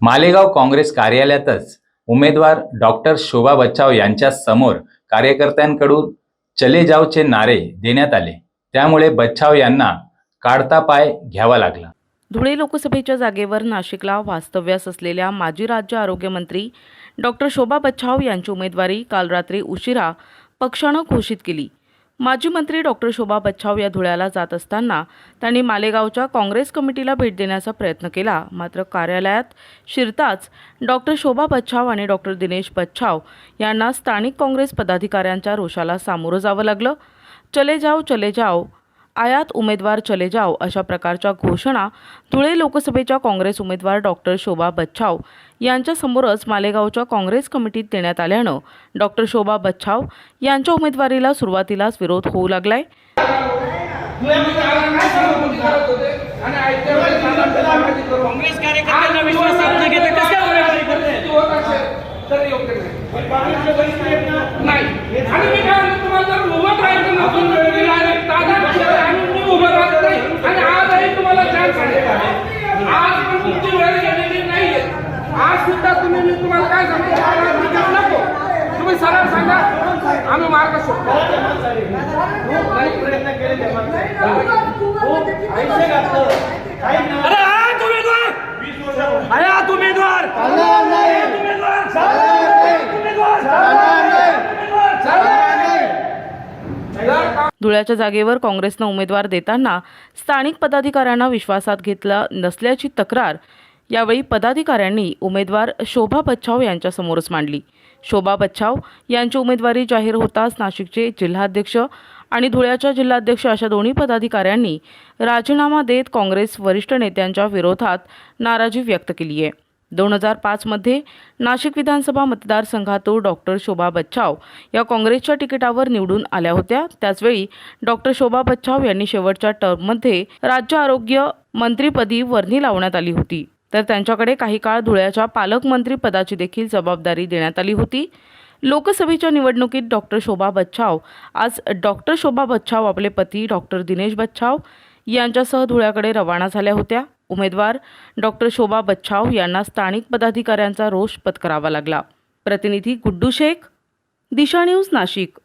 मालेगाव काँग्रेस कार्यालयातच उमेदवार डॉक्टर शोभा बच्चाव यांच्या समोर कार्यकर्त्यांकडून चले जावचे नारे देण्यात आले. त्यामुळे बच्चाव यांना काढता पाय घ्यावा लागला. धुळे लोकसभेच्या जागेवर नाशिकला वास्तव्यास असलेल्या माजी राज्य आरोग्यमंत्री डॉक्टर शोभा बच्छाव यांची उमेदवारी काल रात्री उशिरा पक्षानं घोषित केली. माजी मंत्री डॉक्टर शोभा बच्छाव या धुळ्याला जात असताना त्यांनी मालेगावच्या काँग्रेस कमिटीला भेट देण्याचा प्रयत्न केला. मात्र कार्यालयात शिरताच डॉक्टर शोभा बच्छाव आणि डॉक्टर दिनेश बच्छाव यांना स्थानिक काँग्रेस पदाधिकाऱ्यांच्या रोषाला सामोरं जावं लागलं. चले जाओ चले जाओ आयात उमेदवार चले जाओ अशा प्रकारच्या घोषणा धुळे लोकसभेच्या काँग्रेस उमेदवार डॉक्टर शोभा बच्छाव यांच्यासमोरच मालेगावच्या काँग्रेस कमिटीत देण्यात आल्यानं डॉक्टर शोभा बच्छाव यांच्या उमेदवारीला सुरुवातीलाच विरोध होऊ लागलाय. नाही आणि मी काय म्हणतो तुम्हाला जर उभं राहायचं नसून दादा विचार आणि मी उभं राहत नाही आणि आजही तुम्हाला चान्स आहे आज पण तुमची वेळ गेलेली नाहीये आज सुद्धा तुम्ही मी तुम्हाला काय सांगतो नको तुम्ही सरळ सांगा. आम्ही मार्ग शोधतो. उमेदवार! धुळ्याच्या जागेवर काँग्रेसनं उमेदवार देताना स्थानिक पदाधिकाऱ्यांना विश्वासात घेतलं नसल्याची तक्रार यावेळी पदाधिकाऱ्यांनी उमेदवार शोभा बच्छाव यांच्यासमोरच मांडली. शोभा बच्छाव यांची उमेदवारी जाहीर होताच नाशिकचे जिल्हाध्यक्ष आणि धुळ्याच्या जिल्हाध्यक्ष अशा दोन्ही पदाधिकाऱ्यांनी राजीनामा देत काँग्रेस वरिष्ठ नेत्यांच्या विरोधात नाराजी व्यक्त केली आहे. दोन हजार पाचमध्ये नाशिक विधानसभा मतदारसंघातून डॉक्टर शोभा बच्छाव या काँग्रेसच्या तिकिटावर निवडून आल्या होत्या. त्याचवेळी डॉक्टर शोभा बच्छाव यांनी शेवटच्या टर्ममध्ये राज्य आरोग्य मंत्रीपदी वर्णी लावण्यात आली होती. तर त्यांच्याकडे काही काळ धुळ्याच्या पालकमंत्री पदाची देखील जबाबदारी देण्यात आली होती. लोकसभेच्या निवडणुकीत डॉक्टर शोभा बच्छाव आज डॉक्टर शोभा बच्छाव आपले पती डॉक्टर दिनेश बच्छाव यांच्यासह धुळ्याकडे रवाना झाल्या होत्या. उमेदवार डॉक्टर शोभा बच्छाव यांना स्थानिक पदाधिकाऱ्यांचा रोष पत्करावा लागला. प्रतिनिधी गुड्डू शेख दिशा न्यूज नाशिक.